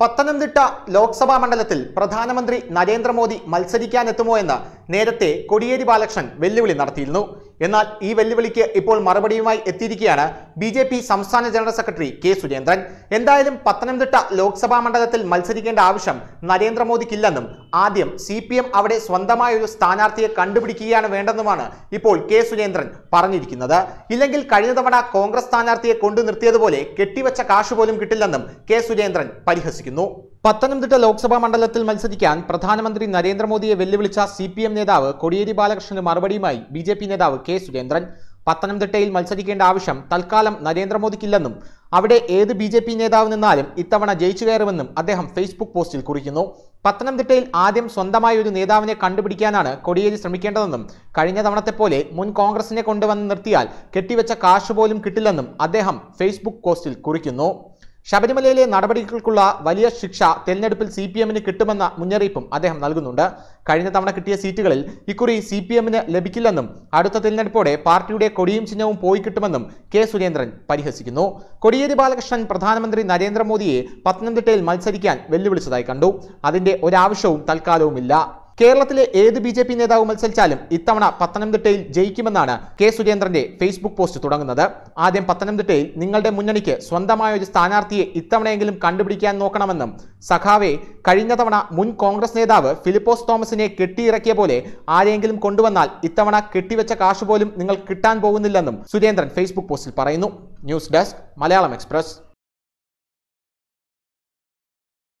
പത്തനംതിട്ട ലോക്സഭാ മണ്ഡലത്തിൽ പ്രധാനമന്ത്രി നരേന്ദ്രമോദി മത്സരിക്കാനെത്തുമോ എന്ന് നേരത്തെ കോടിയേരി ബാലകൃഷ്ണൻ വെല്ലുവിളി നടത്തിയിരുന്നു. എന്നാൽ ഈ വെല്ലുവിളിക്ക് ഇപ്പോൾ മറുപടിയുമായി എത്തിയിരിക്കുകയാണ് ബി ജെ പി സംസ്ഥാന ജനറൽ സെക്രട്ടറി കെ സുരേന്ദ്രൻ. എന്തായാലും പത്തനംതിട്ട ലോക്സഭാ മണ്ഡലത്തിൽ മത്സരിക്കേണ്ട ആവശ്യം നരേന്ദ്രമോദിക്കില്ലെന്നും ആദ്യം സി പി എം അവിടെ സ്വന്തമായ ഒരു സ്ഥാനാർത്ഥിയെ കണ്ടുപിടിക്കുകയാണ് വേണ്ടെന്നുമാണ് ഇപ്പോൾ കെ സുരേന്ദ്രൻ പറഞ്ഞിരിക്കുന്നത്. ഇല്ലെങ്കിൽ കഴിഞ്ഞ തവണ കോൺഗ്രസ് സ്ഥാനാർത്ഥിയെ കൊണ്ടു നിർത്തിയതുപോലെ കെട്ടിവച്ച കാശ് പോലും കിട്ടില്ലെന്നും കെ സുരേന്ദ്രൻ പരിഹസിക്കുന്നു. പത്തനംതിട്ട ലോക്സഭാ മണ്ഡലത്തിൽ മത്സരിക്കാൻ പ്രധാനമന്ത്രി നരേന്ദ്രമോദിയെ വെല്ലുവിളിച്ച സി പി എം നേതാവ് കോടിയേരി ബാലകൃഷ്ണന് മറുപടിയുമായി ബി ജെ പി നേതാവ് കെ സുരേന്ദ്രൻ. പത്തനംതിട്ടയിൽ മത്സരിക്കേണ്ട ആവശ്യം തൽക്കാലം നരേന്ദ്രമോദിക്കില്ലെന്നും അവിടെ ഏത് ബി ജെ പി നേതാവ് നിന്നാലും ഇത്തവണ ജയിച്ചു കയറുമെന്നും അദ്ദേഹം ഫേസ്ബുക്ക് പോസ്റ്റിൽ കുറിക്കുന്നു. പത്തനംതിട്ടയിൽ ആദ്യം സ്വന്തമായ ഒരു നേതാവിനെ കണ്ടുപിടിക്കാനാണ് കോടിയേരി ശ്രമിക്കേണ്ടതെന്നും കഴിഞ്ഞ തവണത്തെ പോലെ മുൻ കോൺഗ്രസിനെ കൊണ്ടുവന്ന് നിർത്തിയാൽ കെട്ടിവെച്ച കാശ് പോലും കിട്ടില്ലെന്നും അദ്ദേഹം ഫേസ്ബുക്ക് പോസ്റ്റിൽ കുറിക്കുന്നു. ശബരിമലയിലെ നടപടികൾക്കുള്ള വലിയ ശിക്ഷ തെരഞ്ഞെടുപ്പിൽ സി പി എമ്മിന് കിട്ടുമെന്ന മുന്നറിയിപ്പും അദ്ദേഹം നൽകുന്നുണ്ട്. കഴിഞ്ഞ തവണ കിട്ടിയ സീറ്റുകളിൽ ഇക്കുറി സി പി എമ്മിന് ലഭിക്കില്ലെന്നും അടുത്ത തെരഞ്ഞെടുപ്പോടെ പാർട്ടിയുടെ കൊടിയും ചിഹ്നവും പോയി കിട്ടുമെന്നും കെ സുരേന്ദ്രൻ പരിഹസിക്കുന്നു. കൊടിയേരി ബാലകൃഷ്ണൻ പ്രധാനമന്ത്രി നരേന്ദ്രമോദിയെ പത്തനംതിട്ടയിൽ മത്സരിക്കാൻ വെല്ലുവിളിച്ചതായി കണ്ടു. അതിന്റെ ഒരാവശ്യവും തൽക്കാലവുമില്ല. കേരളത്തിലെ ഏത് ബി ജെ പി നേതാവ് മത്സരിച്ചാലും ഇത്തവണ പത്തനംതിട്ടയിൽ ജയിക്കുമെന്നാണ് കെ സുരേന്ദ്രന്റെ ഫേസ്ബുക്ക് പോസ്റ്റ് തുടങ്ങുന്നത്. ആദ്യം പത്തനംതിട്ടയിൽ നിങ്ങളുടെ മുന്നണിക്ക് സ്വന്തമായ ഒരു സ്ഥാനാർത്ഥിയെ ഇത്തവണയെങ്കിലും കണ്ടുപിടിക്കാൻ നോക്കണമെന്നും സഖാവെ കഴിഞ്ഞ തവണ മുൻ കോൺഗ്രസ് നേതാവ് ഫിലിപ്പോസ് തോമസിനെ കെട്ടിയിറക്കിയ പോലെ ആരെങ്കിലും കൊണ്ടുവന്നാൽ ഇത്തവണ കെട്ടിവെച്ച കാശ് പോലും നിങ്ങൾ കിട്ടാൻ പോകുന്നില്ലെന്നും സുരേന്ദ്രൻ ഫേസ്ബുക്ക് പോസ്റ്റിൽ പറയുന്നു. News desk Malayalam Express.